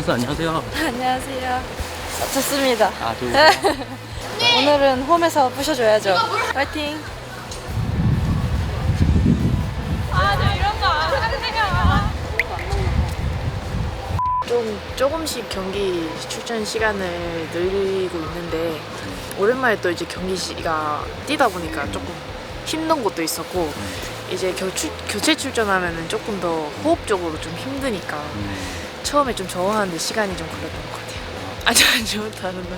선수 안녕하세요. 안녕하세요. 좋습니다. 아, 좋 오늘은 홈에서 부셔줘야죠. 파이팅. 좀 조금씩 경기 출전 시간을 늘리고 있는데 오랜만에 또 이제 경기가 뛰다 보니까 조금 힘든 것도 있었고 이제 겨, 출- 교체 출전하면은 조금 더 호흡적으로 좀 힘드니까 처음에 좀 적응하는데 시간이 좀 걸렸던 것 같아요. 아주 아주 다른 노래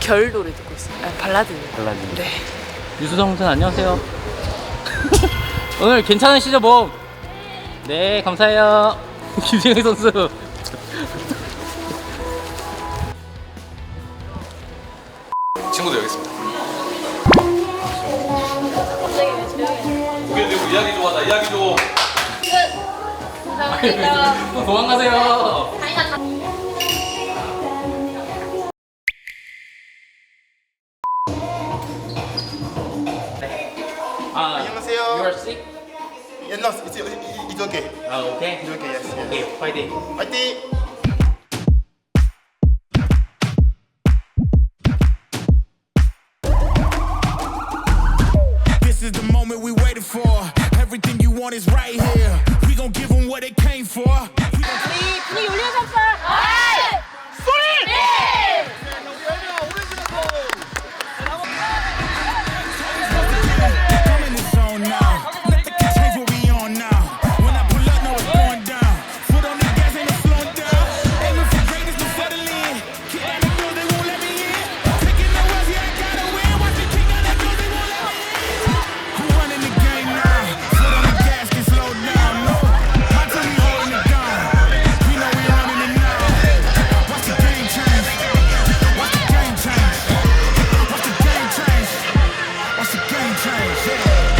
결 노래 듣고 있어요. 아, 발라드. 발라드. 네. 유수성 선수 안녕하세요. 오늘 괜찮으시죠, 몸? 네, 감사해요. 김승희 선수. 또 도망가세요. 아, 안녕하세요. You are sick? Yeah, no, it's, it's, it's okay. 아, 오케이. It's okay, yes, yes. 오케이, 파이팅. 화이팅! This is the moment we waited for. Everything you want is right here. We gon' give them what they came for. 우리 우리 우리 삼사. change. yeah.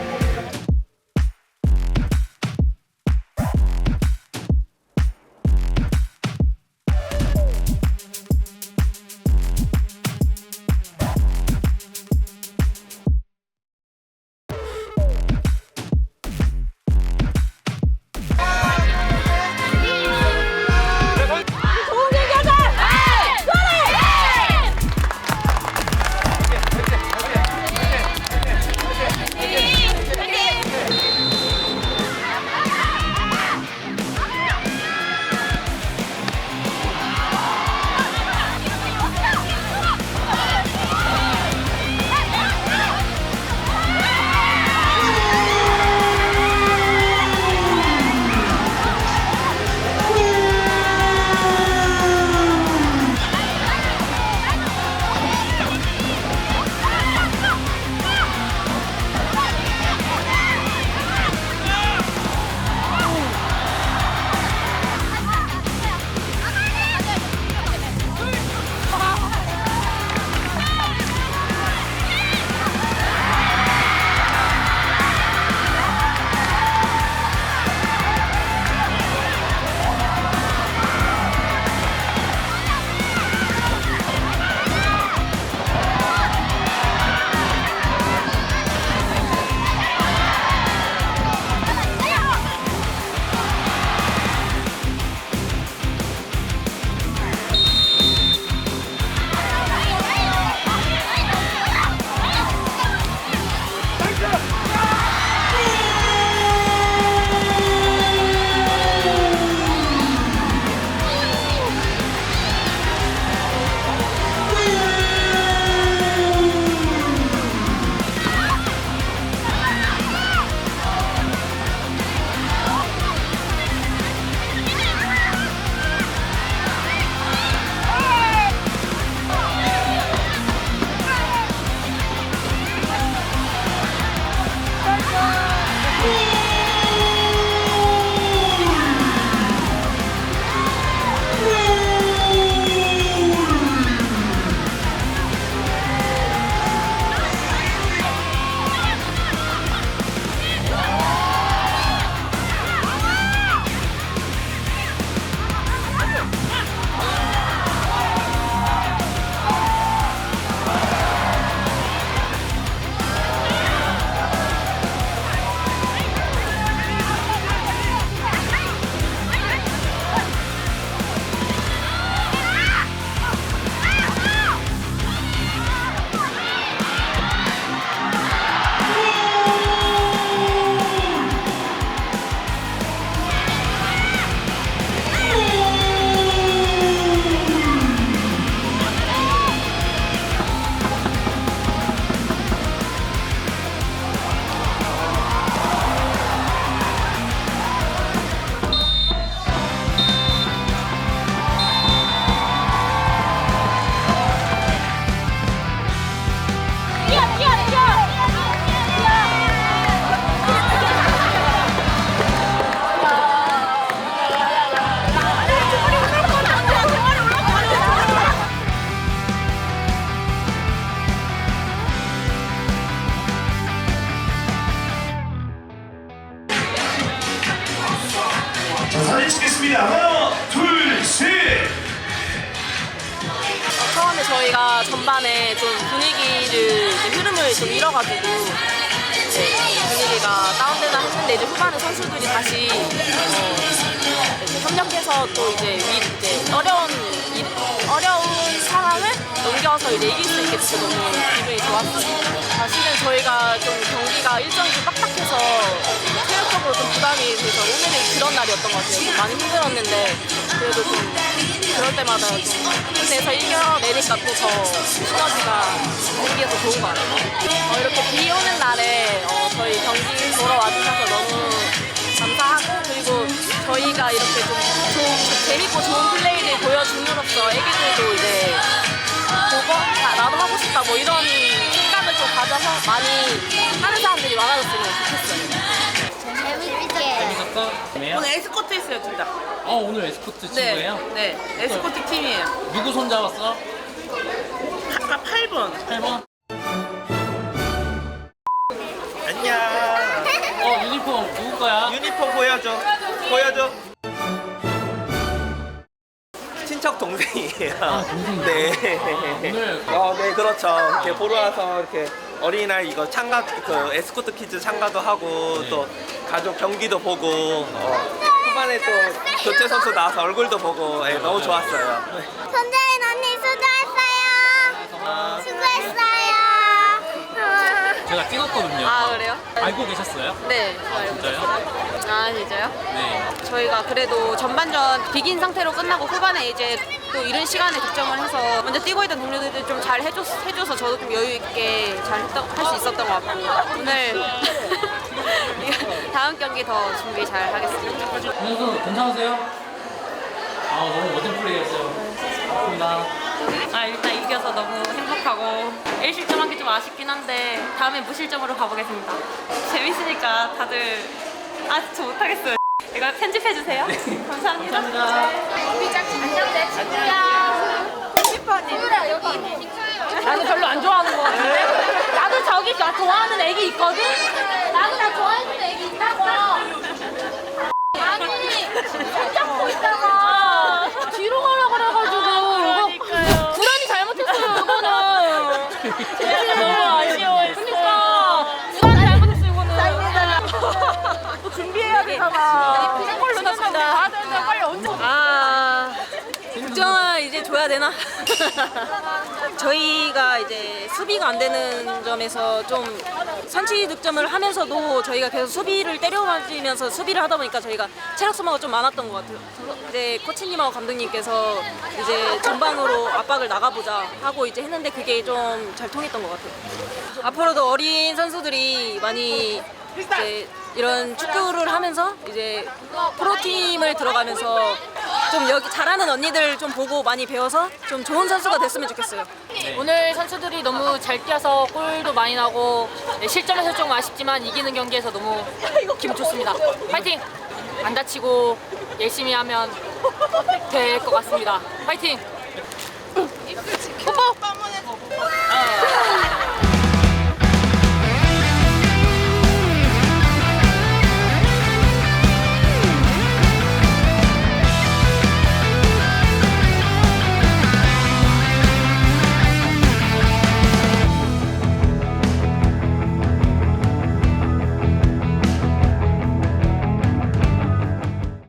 처음에 저희가 전반에 좀 분위기를 이제 흐름을 좀 잃어가지고 이제 분위기가 다운되나 했는데 이제 후반에 선수들이 다시 어, 협력해서 또 이제, 위, 이제 어려운 일- 어려운 상황을 넘겨서 이제 이길 돼서 너무 기분이 좋았어요. 사실은 저희가 좀 경기가 일정이 좀 빡빡해서 체력적으로 좀 부담이 돼서 오늘은 그런 날이었던 것 같아요. 좀 많이 힘들었는데 그래도 좀 그럴 때마다 좀 힘내서 이겨내니까 또 더 시너지가 경기에서 좋은 것 같아요. 어, 이렇게 비 오는 날에 어, 저희 경기 보러 와주셔서 너무 감사하고 그리고 저희가 이렇게 좀 재밌고 좋은 플레이를 보여줌으로써 애기들도 이제 아, 나도 하고 싶다 뭐 이런 생각을 좀 가져서 많이 하는 사람들이 많아졌으면 좋겠어요. 재밌었어? 네요? 오늘 에스코트 했어요, 둘 다. 어 오늘 에스코트 친구예요? 네, 에스코트 팀이에요. 누구 손 잡았어? 아까 8번. 8번? 안녕. 어 유니폼 누구 거야? 유니폼 보여줘. 보여줘. 친척 동생이에요. 아, 동생이요? 네. 오늘 어, 네, 그렇죠. 이렇게 보러 와서 이렇게 어린이날 이거 참가, 그 에스코트 퀴즈 참가도 하고 네. 또 가족 경기도 보고 어, 후반에 또 교체 선수 나와서 얼굴도 보고 예, 너무 좋았어요. 네. 손자인 언니 수고했어요. 수고했어요. 제가 찍었거든요 아 그래요? 알고 계셨어요? 네. 진짜요? 아 진짜요? 네 저희가 그래도 전반전 비긴 상태로 끝나고 후반에 이제 또 이른 시간에 득점을 해서 먼저 뛰고 있던 동료들이 좀잘 해줬, 해줘서 저도 좀 여유 있게 잘 할 수 있었던 것 같고 오늘 다음 경기 더 준비 잘 하겠습니다. 선수 괜찮으세요? 아 너무 멋진 플레이였어요 고맙습니다 아 일단 이겨서 너무 행복하고 1실점 한 게 좀 아쉽긴 한데 다음에 무실점으로 가보겠습니다. 재밌으니까 다들 아저 못하겠어요. 이거 편집해 주세요. 감사합니다. 나도 별로 안 좋아하는 거 같은데? 나도 저기 나 좋아하는 애기 있거든? 나도 나 좋아하는 애기 있다고. 아니, 되나? 저희가 이제 수비가 안 되는 점에서 좀 선취 득점을 하면서도 저희가 계속 수비를 때려맞으면서 수비를 하다 보니까 저희가 체력 소모가 좀 많았던 것 같아요. 이제 코치님하고 감독님께서 이제 전방으로 압박을 나가보자 하고 이제 했는데 그게 좀 잘 통했던 것 같아요. 앞으로도 어린 선수들이 많이 이제 이런 축구를 하면서 이제 프로팀을 들어가면서 좀 여기 잘하는 언니들 좀 보고 많이 배워서 좀 좋은 선수가 됐으면 좋겠어요. 오늘 선수들이 너무 잘 뛰어서 골도 많이 나고 네, 실점해서 조금 아쉽지만 이기는 경기에서 너무 기분 좋습니다. 파이팅! 안 다치고 열심히 하면 될 것 같습니다. 파이팅!